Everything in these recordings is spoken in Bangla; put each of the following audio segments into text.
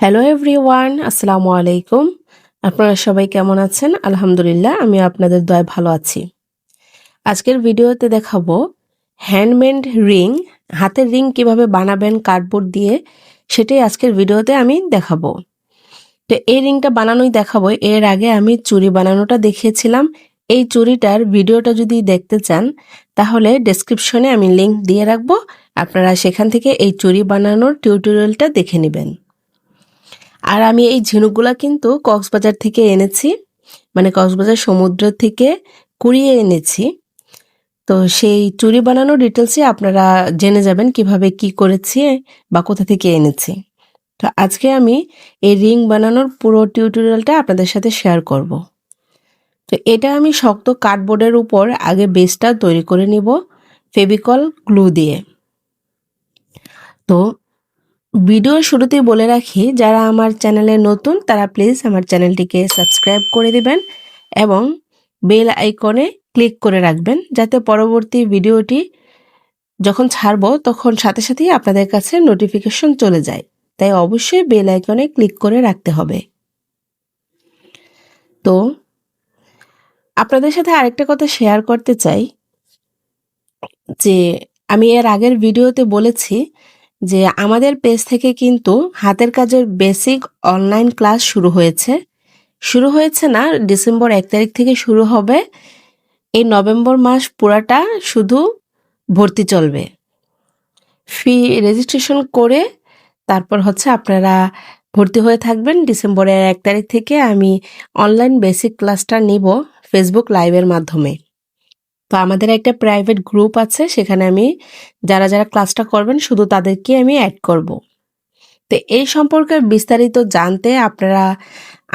হ্যালো এভরিওয়ান আসসালামু আলাইকুম আপনারা সবাই কেমন আছেন? আলহামদুলিল্লাহ, আমি আপনাদের দয় ভালো আছি। আজকের ভিডিওতে দেখাবো হ্যান্ডমেড রিং হাতের রিং কীভাবে বানাবেন কার্ডবোর্ড দিয়ে, সেটাই আজকের ভিডিওতে আমি দেখাবো। তো এই রিংটা বানানোই দেখাবো। এর আগে আমি চুরি বানানোটা দেখিয়েছিলাম। এই চুরিটার ভিডিওটা যদি দেখতে চান, তাহলে ডেসক্রিপশনে আমি লিংক দিয়ে রাখব। আপনারা সেখান থেকে এই চুরি বানানোর টিউটোরিয়ালটা দেখে নেবেন। আর আমি এই ঝিনুকগুলা কিন্তু কক্সবাজার থেকে এনেছি মানে কক্সবাজার সমুদ্র থেকে কুড়িয়ে এনেছি। তো সেই চুরি বানানোর ডিটেলসে আপনারা জেনে যাবেন কীভাবে কি করেছি বা কোথা থেকে এনেছি। তো আজকে আমি এই রিং বানানোর পুরো টিউটোরিয়ালটা আপনাদের সাথে শেয়ার করব। তো এটা আমি শক্ত কার্ডবোর্ডের উপর আগে বেসটা তৈরি করে নিব ফেবিকল গ্লু দিয়ে। তো ভিডিও শুরুতেই বলে রাখি, যারা আমার চ্যানেলে নতুন, তারা প্লিজ আমার চ্যানেলটিকে সাবস্ক্রাইব করে দিবেন এবং বেল আইকনে ক্লিক করে রাখবেন, যাতে পরবর্তী ভিডিওটি যখন ছাড়বো, তখন সাথে সাথেই আপনাদের কাছে নোটিফিকেশন চলে যায়। তাই অবশ্যই বেল আইকনে ক্লিক করে রাখতে হবে। তো, আপনাদের সাথে আরেকটা কথা শেয়ার করতে চাই, যে আমি এর আগের ভিডিওতে বলেছি যে আমাদের পেজ থেকে কিন্তু হাতের কাজের বেসিক অনলাইন ক্লাস শুরু হয়েছে। শুরু হয়েছে না, ডিসেম্বর এক তারিখ থেকে শুরু হবে। এই নভেম্বর মাস পুরাটা শুধু ভর্তি চলবে। ফি রেজিস্ট্রেশন করে তারপর হচ্ছে আপনারা ভর্তি হয়ে থাকবেন। ডিসেম্বরের এক তারিখ থেকে আমি অনলাইন বেসিক ক্লাসটা নিব ফেসবুক লাইভের মাধ্যমে। তো আমাদের একটা প্রাইভেট গ্রুপ আছে, সেখানে আমি যারা যারা ক্লাসটা করবেন, শুধু তাদেরকে আমি অ্যাড করব। তো এই সম্পর্কে বিস্তারিত জানতে আপনারা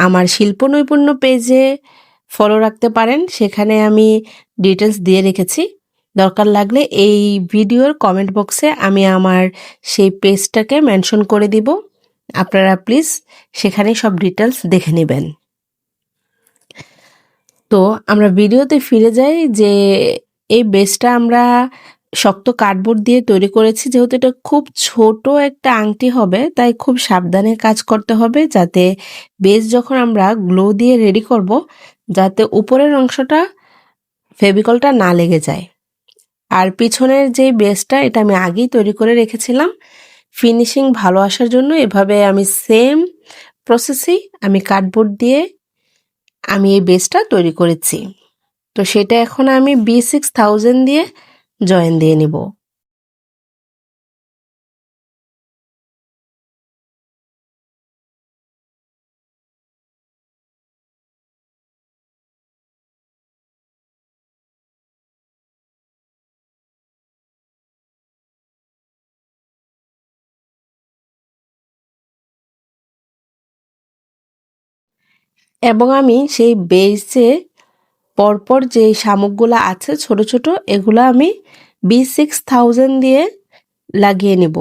আমার শিল্প নৈপুণ্য পেজে ফলো রাখতে পারেন। সেখানে আমি ডিটেলস দিয়ে রেখেছি। দরকার লাগলে এই ভিডিওর কমেন্ট বক্সে আমি আমার সেই পেজটাকে মেনশন করে দিব। আপনারা প্লিজ সেখানে সব ডিটেলস দেখে নেবেন। তো আমরা ভিডিওতে ফিরে যাই যে এই বেসটা আমরা শক্ত কার্ডবোর্ড দিয়ে তৈরি করেছি। যেহেতু এটা খুব ছোট একটা আংটি হবে, তাই খুব সাবধানে কাজ করতে হবে যাতে বেস যখন আমরা গ্লো দিয়ে রেডি করব, যাতে উপরের অংশটা ফেভিকলটা না লেগে যায়। আর পিছনের যে বেসটা, এটা আমি আগেই তৈরি করে রেখেছিলাম। ফিনিশিং ভালো আসার জন্য এভাবে আমি সেম প্রসেসেই আমি কার্ডবোর্ড দিয়ে আমি এই বেসটা তৈরি করেছি। তো সেটা এখন আমি বি সিক্স থাউজেন্ড দিয়ে জয়েন দিয়ে নিব। এবং আমি সেই বেসে পরপর যে শামুকগুলো আছে ছোট ছোট, এগুলো আমি বি সিক্স থাউজেন্ড দিয়ে লাগিয়ে নেব।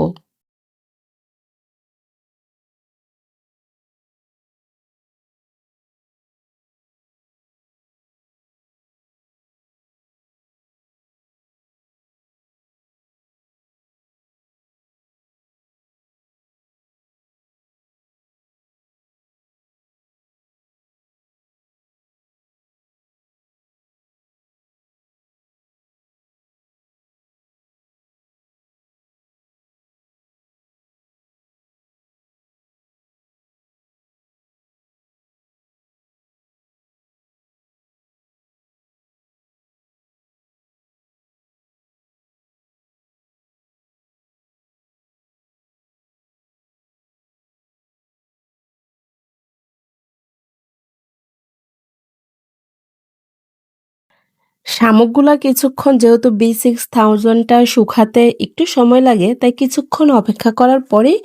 শামুকগুলা কিছুক্ষণ যেহেতু বি সিক্স থাউজেন্ডটা শুকাতে একটু সময় লাগে, তাই কিছুক্ষণ অপেক্ষা করার পরেই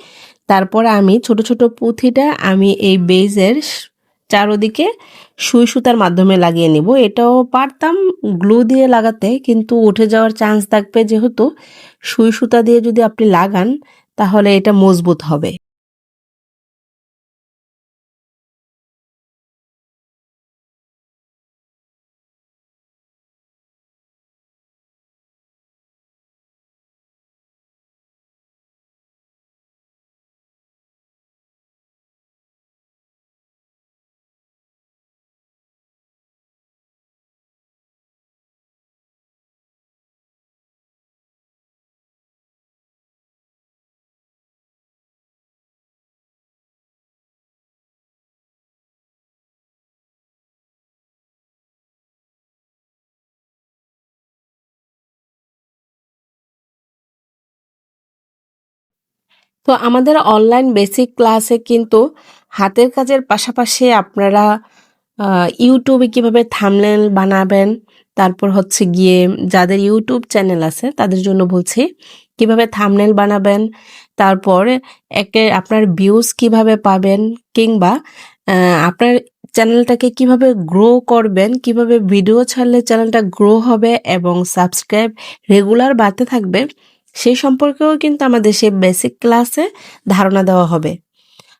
তারপর আমি ছোট ছোট পুঁথিটা আমি এই বেজের চারোদিকে সুই সুতার মাধ্যমে লাগিয়ে নিব। এটাও পারতাম গ্লু দিয়ে লাগাতে, কিন্তু উঠে যাওয়ার চান্স থাকবে যেহেতু সুই সুতা দিয়ে যদি আপনি লাগান, তাহলে এটা মজবুত হবে। তো আমাদের অনলাইন বেসিক ক্লাসে কিন্তু হাতের কাজের পাশাপাশি আপনারা ইউটিউবে কীভাবে থামনেল বানাবেন, তারপর হচ্ছে গিয়ে যাদের ইউটিউব চ্যানেল আছে তাদের জন্য বলছি কীভাবে থামনেল বানাবেন, তারপর একে আপনার ভিউজ কীভাবে পাবেন কিংবা আপনার চ্যানেলটাকে কীভাবে গ্রো করবেন, কীভাবে ভিডিও ছাড়লে চ্যানেলটা গ্রো হবে এবং সাবস্ক্রাইব রেগুলার বাড়তে থাকবে সেই সম্পর্কেও কিন্তু আমাদের সেই বেসিক ক্লাসে ধারণা দেওয়া হবে।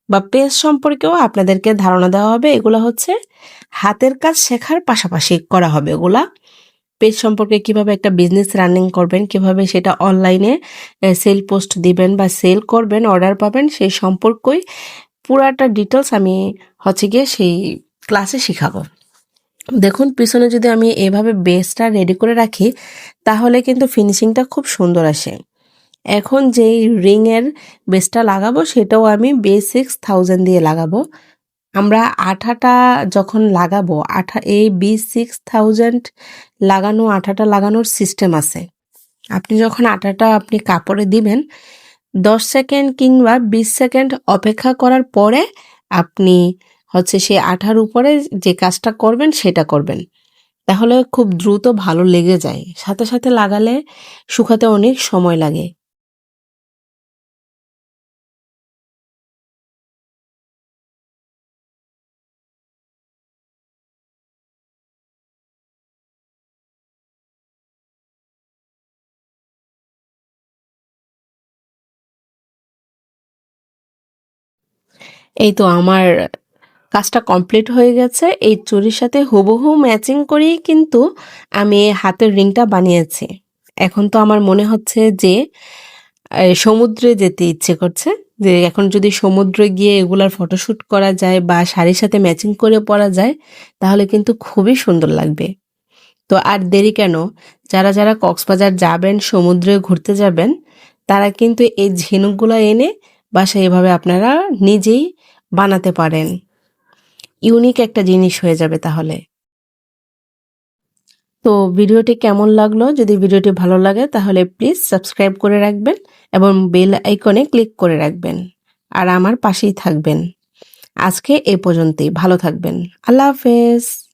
বা পেজ সম্পর্কেও আপনাদেরকে ধারণা দেওয়া হবে। এগুলো হচ্ছে হাতের কাজ শেখার পাশাপাশি করা হবে। এগুলা পেজ সম্পর্কে কীভাবে একটা বিজনেস রানিং করবেন, কীভাবে সেটা অনলাইনে সেল পোস্ট দিবেন বা সেল করবেন অর্ডার পাবেন, সেই সম্পর্কই পুরাটা ডিটেলস আমি হচ্ছে গিয়ে সেই ক্লাসে শিখাবো। দেখুন, পিছনে যদি আমি এভাবে বেসটা রেডি করে রাখি, তাহলে কিন্তু ফিনিশিংটা খুব সুন্দর আসে। এখন যেই রিংয়ের বেসটা লাগাবো, সেটাও আমি বে সিক্স থাউজেন্ড দিয়ে লাগাবো। আমরা আঠাটা যখন লাগাবো, আঠা, এই বি সিক্স থাউজেন্ড লাগানো, আঠাটা লাগানোর সিস্টেম আছে। আপনি যখন আটাটা আপনি কাপড়ে দিবেন, দশ সেকেন্ড কিংবা বিশ সেকেন্ড অপেক্ষা করার পরে আপনি হচ্ছে সেই আঠার উপরে যে কাজটা করবেন সেটা করবেন। তাহলে খুব দ্রুত ভালো লেগে যায়। সাথে সাথে লাগালে শুকাতে অনেক সময় লাগে। এই তো আমার কাজটা কমপ্লিট হয়ে গেছে। এই চুড়ির সাথে হুবহু ম্যাচিং করেই কিন্তু আমি হাতের রিংটা বানিয়েছি। এখন তো আমার মনে হচ্ছে যে সমুদ্রে যেতে ইচ্ছে করছে। যে এখন যদি সমুদ্রে গিয়ে এগুলার ফটোশ্যুট করা যায় বা শাড়ির সাথে ম্যাচিং করে পরা যায়, তাহলে কিন্তু খুবই সুন্দর লাগবে। তো আর দেরি কেন? যারা যারা কক্সবাজার যাবেন, সমুদ্রে ঘুরতে যাবেন, তারা কিন্তু এই ঝিনুকগুলো এনে বাসায় এভাবে আপনারা নিজেই বানাতে পারেন। ইউনিক একটা জিনিস হয়ে যাবে তাহলে। তো ভিডিওটি কেমন লাগল? যদি ভিডিওটি ভালো লাগে, তাহলে প্লিজ সাবস্ক্রাইব করে রাখবেন এবং বেল আইকনে ক্লিক করে রাখবেন। আর আমার পাশেই থাকবেন। আজকে এ পর্যন্তই। ভালো থাকবেন। আল্লাহ হাফেজ।